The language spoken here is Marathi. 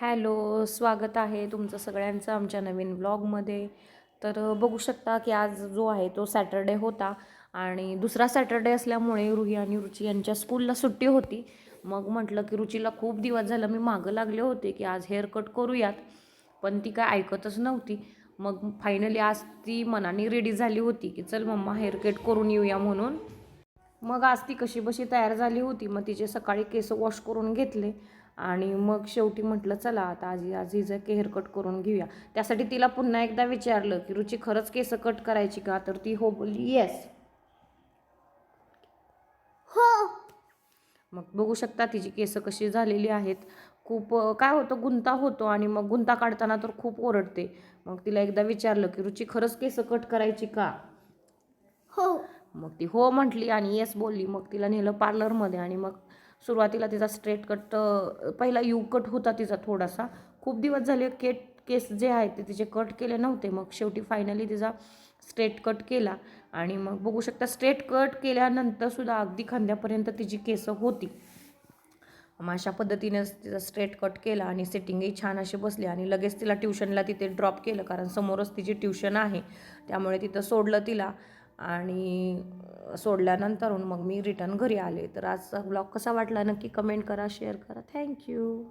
हॅलो स्वागत आहे तुमचं सगळ्यांचं आमच्या नवीन ब्लॉगमध्ये. तर बघू शकता की आज जो आहे तो सॅटरडे होता आणि दुसरा सॅटरडे असल्यामुळे रुही आणि रुची यांच्या स्कूलला सुट्टी होती. मग म्हटलं की रुचीला खूप दिवस झालं मी मागं लागले होते की आज हेअर कट करूयात पण ती काय ऐकतच नव्हती. मग फायनली आज ती मनाने रेडी झाली होती की चल मम्मा हेअर कट करून येऊया म्हणून. मग आज ती कशी बशी तयार झाली होती मग तिचे सकाळी केस वॉश करून घेतले. आणि मग शेवटी म्हटलं चला आता आजी आज हिचं हेअर कट करून घेऊया. त्यासाठी तिला पुन्हा एकदा विचारलं की रुची खरंच केस कट करायची का? तर ती हो बोलली येस हो. मग बघू शकता तिची केस कशी झालेली आहेत. खूप काय होतं गुंता होतो आणि मग गुंता काढताना तर खूप ओरडते. मग तिला एकदा विचारलं की रुची खरंच केस कट करायची का? हो. मग ती हो म्हटली आणि येस बोलली. मग तिला नेलं पार्लरमध्ये आणि मग सुरुवातीला तिचा स्ट्रेट कट पहिला यू कट होता तिचा थोडासा. खूप दिवस झाले केट केस जे आहेत ते तिचे कट केले नव्हते. मग शेवटी फायनली तिचा स्ट्रेट कट केला. आणि मग बघू शकता स्ट्रेट कट केल्यानंतर सुद्धा अगदी खांद्यापर्यंत तिची केस होती. मग अशा पद्धतीने तिचा स्ट्रेट कट केला आणि सेटिंगही छान असे बसले आणि लगेच तिला ट्युशनला तिथे ड्रॉप केलं. कारण समोरच तिची ट्युशन आहे. त्यामुळे तिथं सोडलं तिला. आणि सोडल्यानंतर मग मी रिटर्न घरी आले. तर आजचा ब्लॉग कसा वाटला नक्की कमेंट करा शेअर करा. थँक्यू.